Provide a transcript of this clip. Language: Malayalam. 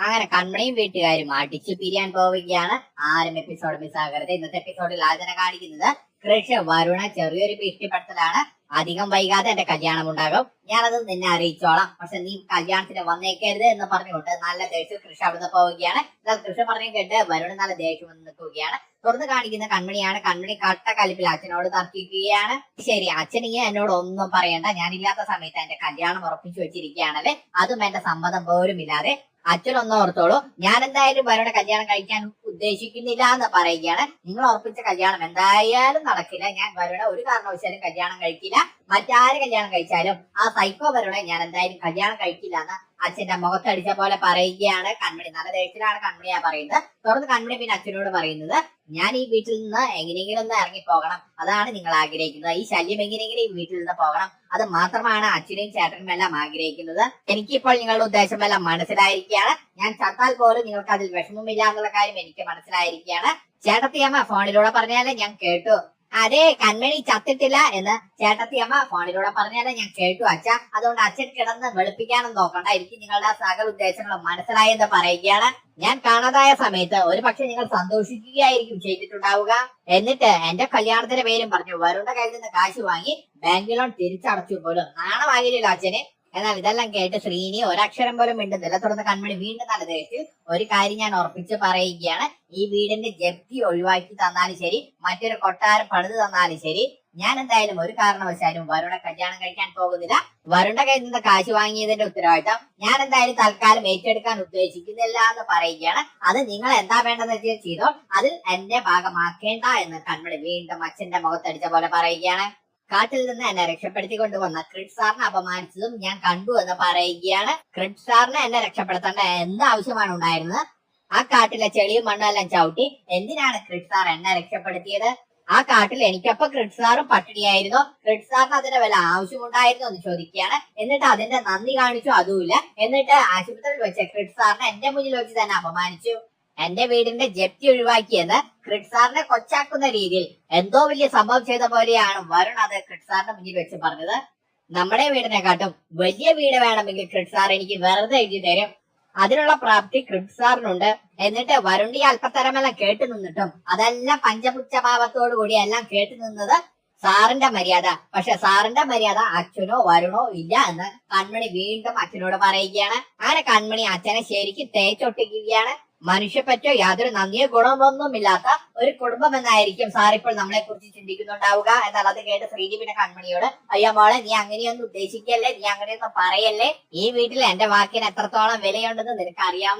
അങ്ങനെ കൺമണിയും വീട്ടുകാരും അടിച്ചു പിരിയാൻ പോവുകയാണ്. ആരും എപ്പിസോഡ് മിസ്സാകരുത് ഇന്നത്തെ എപ്പിസോഡിൽ ആദ്യം കാണിക്കുന്നത് കൃഷ വരുണ ചെറിയൊരു ഭീഷണിപ്പെടുത്തലാണ്. അധികം വൈകാതെ എന്റെ കല്യാണം ഉണ്ടാകും. ഞാനത് നിന്നെ അറിയിച്ചോളാം. പക്ഷെ നീ കല്യാണത്തിന് വന്നേക്കരുത് എന്ന് പറഞ്ഞുകൊണ്ട് നല്ല ദേഷ്യം കൃഷി അവിടുന്ന് പോവുകയാണ്. എന്നാൽ കൃഷി പറഞ്ഞു കേട്ട് വരുണ നല്ല ദേഷ്യം വന്ന് നിൽക്കുകയാണ്. തുറന്ന് കാണിക്കുന്ന കൺമണിയാണ്. കൺമണി കട്ട കലിപ്പിൽ അച്ഛനോട് തർക്കിക്കുകയാണ്. ശരി അച്ഛൻ ഈ എന്നോട് ഒന്നും പറയണ്ട. ഞാനില്ലാത്ത സമയത്ത് എന്റെ കല്യാണം ഉറപ്പിച്ചു വെച്ചിരിക്കുകയാണല്ലേ? അതും എന്റെ സമ്മതം പോലും ഇല്ലാതെ അച്ഛനൊന്നും ഓർത്തോളൂ. ഞാൻ എന്തായാലും വരുടെ കല്യാണം കഴിക്കാൻ ഉദ്ദേശിക്കുന്നില്ല എന്ന് പറയുകയാണ്. നിങ്ങൾ ഉറപ്പിച്ച കല്യാണം എന്തായാലും നടക്കില്ല. ഞാൻ വരുടെ ഒരു കാരണവശാലും കല്യാണം കഴിക്കില്ല. മറ്റാര് കല്യാണം കഴിച്ചാലും ആ സൈക്കോ വരുടെ ഞാൻ എന്തായാലും കല്യാണം കഴിക്കില്ല എന്ന് അച്ഛന്റെ മുഖത്തടിച്ച പോലെ പറയുകയാണ് കൺമണി. നല്ല ദേഷ്യത്തിലാണ് കൺമണിയാ പറയുന്നത്. തുടർന്ന് കൺമണി പിന്നെ അച്ഛനോട് പറയുന്നത് ഞാൻ ഈ വീട്ടിൽ നിന്ന് എങ്ങനെയെങ്കിലും ഒന്ന് ഇറങ്ങി പോകണം. അതാണ് നിങ്ങൾ ആഗ്രഹിക്കുന്നത്. ഈ ശല്യം എങ്ങനെയെങ്കിലും ഈ വീട്ടിൽ നിന്ന് പോകണം. അത് മാത്രമാണ് അച്ഛനെയും ചേട്ടനും എല്ലാം ആഗ്രഹിക്കുന്നത്. എനിക്കിപ്പോൾ നിങ്ങളുടെ ഉദ്ദേശം എല്ലാം മനസ്സിലായിരിക്കുകയാണ്. ഞാൻ ചത്താൽ പോലും നിങ്ങൾക്ക് അതിൽ വിഷമമില്ല എന്നുള്ള കാര്യം എനിക്ക് മനസ്സിലായിരിക്കുകയാണ്. ചേട്ടത്തിയമ്മ ഫോണിലൂടെ പറഞ്ഞാലേ ഞാൻ കേട്ടു. അതെ കൺമണി ചത്തിട്ടില്ല എന്ന് ചേട്ടത്തിയമ്മ ഫോണിലൂടെ പറഞ്ഞാലേ ഞാൻ കേട്ടു അച്ഛ. അതുകൊണ്ട് അച്ഛൻ കിടന്ന് വെളുപ്പിക്കാനും നോക്കണ്ട. എനിക്ക് നിങ്ങളുടെ സകല ഉദ്ദേശങ്ങളും മനസ്സിലായെന്ന് പറയുകയാണ്. ഞാൻ കാണാതായ സമയത്ത് ഒരു പക്ഷെ നിങ്ങൾ സന്തോഷിക്കുകയായിരിക്കും ചെയ്തിട്ടുണ്ടാവുക. എന്നിട്ട് എന്റെ കല്യാണത്തിന്റെ പേരും പറഞ്ഞു വരുണ്ട കയ്യിൽ നിന്ന് കാശ് വാങ്ങി ബാങ്ക് ലോൺ തിരിച്ചടച്ചു പോലും നാണമാകില്ലല്ലോ അച്ഛന്. എന്നാൽ ഇതെല്ലാം കേട്ട് ശ്രീനി ഒരക്ഷരം പോലും മിണ്ടുന്നില്ല. തുടർന്ന് കൺമണി വീണ്ടും ദേഷ്യത്തിൽ ഒരു കാര്യം ഞാൻ ഉറപ്പിച്ച് പറയുകയാണ്. ഈ വീടിന്റെ ജപ്തി ഒഴിവാക്കി തന്നാലും ശരി മറ്റൊരു കൊട്ടാരം പണിത് തന്നാലും ശരി. ഞാൻ എന്തായാലും ഒരു കാരണവശാലും വരുണ കല്യാണം കഴിക്കാൻ പോകുന്നില്ല. വരുണ കയ്യിൽ നിന്ന് കാശ് വാങ്ങിയതിന്റെ ഉത്തരവാദിത്തം ഞാൻ എന്തായാലും തൽക്കാലം ഏറ്റെടുക്കാൻ ഉദ്ദേശിക്കുന്നില്ല എന്ന് പറയുകയാണ്. അത് നിങ്ങൾ എന്താ വേണ്ടതെന്ന് വെച്ചാൽ ചെയ്തോ അതിൽ എന്റെ ഭാഗമാക്കേണ്ട എന്ന് കൺമണി വീണ്ടും അച്ഛന്റെ മുഖത്തടിച്ച പോലെ പറയുകയാണ്. കാട്ടിൽ നിന്ന് എന്നെ രക്ഷപ്പെടുത്തി കൊണ്ടുവന്ന ക്രിഡ് സാറിനെ അപമാനിച്ചതും ഞാൻ കണ്ടു എന്ന് പറയുകയാണ്. ക്രിഡ് സാറിനെ എന്നെ രക്ഷപ്പെടുത്തേണ്ട എന്ത് ആവശ്യമാണ് ഉണ്ടായിരുന്നത്? ആ കാട്ടിലെ ചെളിയും മണ്ണെല്ലാം ചവിട്ടി എന്തിനാണ് ക്രിഡ് സാർ എന്നെ രക്ഷപ്പെടുത്തിയത്? ആ കാട്ടിൽ എനിക്കപ്പൊ ക്രിഡ് സാറും പട്ടിണിയായിരുന്നു. ക്രിഡ് സാറിന് അതിന്റെ വല്ല ആവശ്യമുണ്ടായിരുന്നു എന്ന് ചോദിക്കുകയാണ്. എന്നിട്ട് അതിന്റെ നന്ദി കാണിച്ചു അതുമില്ല. എന്നിട്ട് ആശുപത്രിയിൽ വെച്ച ക്രിഡ് സാറിനെ എന്റെ മുന്നിൽ വെച്ച് തന്നെ അപമാനിച്ചു. എന്റെ വീടിന്റെ ജപ്തി ഒഴിവാക്കിയെന്ന് ക്രിഡ്സാറിനെ കൊച്ചാക്കുന്ന രീതിയിൽ എന്തോ വലിയ സംഭവം ചെയ്ത പോലെയാണ് വരുൺ അത് ക്രിഡ്സാറിന്റെ മുന്നിൽ വെച്ച് പറഞ്ഞത്. നമ്മുടെ വീടിനെക്കാട്ടും വലിയ വീട് വേണമെങ്കിൽ ക്രിഡ്സാർ എനിക്ക് വെറുതെ എഴുതി തരും. അതിനുള്ള പ്രാപ്തി ക്രിഡ്സാറിനുണ്ട് എന്നിട്ട് വരുണ്ടി അല്പത്തരമെല്ലാം കേട്ടു നിന്നിട്ടും അതെല്ലാം പഞ്ചപുച്ഛഭാവത്തോടു കൂടി എല്ലാം കേട്ടു നിന്നത് സാറിന്റെ മര്യാദ. പക്ഷെ സാറിന്റെ മര്യാദ അച്ഛനോ വരുണോ ഇല്ല എന്ന് കൺമണി വീണ്ടും അച്ഛനോട് പറയുകയാണ്. അങ്ങനെ കൺമണി അച്ഛനെ ശരിക്കും തേച്ചൊട്ടിക്കുകയാണ്. മനുഷ്യപ്പറ്റോ യാതൊരു നന്ദിയോ ഗുണമൊന്നുമില്ലാത്ത ഒരു കുടുംബം എന്നായിരിക്കും സാർ ഇപ്പോൾ നമ്മളെ കുറിച്ച് ചിന്തിക്കുന്നുണ്ടാവുക. എന്നാൽ അത് കേട്ട് ശ്രീജീവിന്റെ കൺമണിയോട് അയ്യോ മോളെ നീ അങ്ങനെയൊന്നും ഉദ്ദേശിക്കല്ലേ? നീ അങ്ങനെയൊന്നും പറയല്ലേ? ഈ വീട്ടിൽ എന്റെ വാക്കിന് എത്രത്തോളം വിലയുണ്ടെന്ന് നിനക്ക് അറിയാം